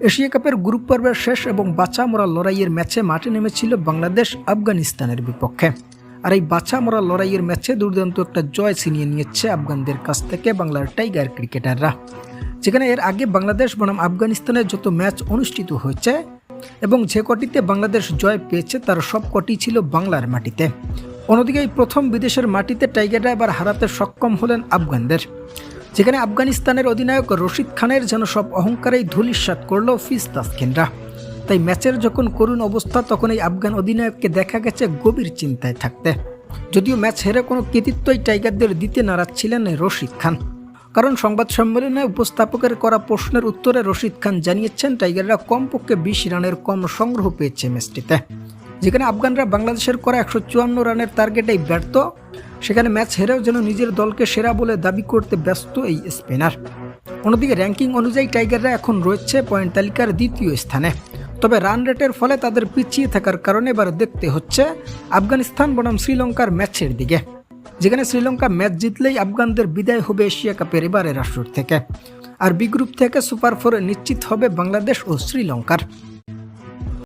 Asia কাপের group পর্বের শেষ এবং বাছা মরা লড়াইয়ের ম্যাচে মাঠে নেমেছিল বাংলাদেশ আফগানিস্তানের বিপক্ষে। আর এই বাছা মরা লড়াইয়ের ম্যাচে দুর্দান্ত একটা জয় ছিনিয়ে নিয়েছে আফগানদের কাছ থেকে বাংলার টাইগার ক্রিকেটাররা। যেখানে এর আগে বাংলাদেশ বনাম আফগানিস্তানের যত ম্যাচ অনুষ্ঠিত হয়েছে এবং যে কটিতে বাংলাদেশ জয় পেয়েছে, তার সব কটি ছিল বাংলার মাটিতে। অন্যদিকে এই প্রথম বিদেশের মাটিতে টাইগাররা এবার হারাতে সক্ষম হলেন আফগানদের। যেখানে আফগানিস্তানের অধিনায়ক রশিদ খানের যেন সব অহংকারেই ধুলিস্বাত করল ফিস তাসকিনরা। তাই ম্যাচের যখন করুণ অবস্থা, তখন এই আফগান অধিনায়ককে দেখা গেছে গভীর চিন্তায় থাকতে। যদিও ম্যাচ হেরে কোনো কৃতিত্বই টাইগারদের দিতে নারাজ ছিলেন রশিদ খান। কারণ সংবাদ সম্মেলনে উপস্থাপকের করা প্রশ্নের উত্তরে রশিদ খান জানিয়েছেন, টাইগাররা কমপক্ষে বিশ রানের কম সংগ্রহ পেয়েছে ম্যাচটিতে। যেখানে আফগানরা বাংলাদেশের করা একশো চুয়ান্ন রানের টার্গেটেই ব্যর্থ সেখানে ম্যাচ হেরেও যেন নিজের দলকে সেরা বলে দাবি করতে ব্যস্ত এই স্পিনার। অন্যদিকে র্যাঙ্কিং অনুযায়ী টাইগাররা এখন রয়েছে পয়েন্ট তালিকার দ্বিতীয় স্থানে। তবে রান রেটের ফলে তাদের পিছিয়ে থাকার কারণে এবার দেখতে হচ্ছে আফগানিস্তান বনাম শ্রীলঙ্কার ম্যাচের দিকে, যেখানে শ্রীলঙ্কা ম্যাচ জিতলেই আফগানদের বিদায় হবে এশিয়া কাপের এবারের আসর থেকে। আর বি গ্রুপ থেকে সুপার ফোরে নিশ্চিত হবে বাংলাদেশ ও শ্রীলঙ্কার।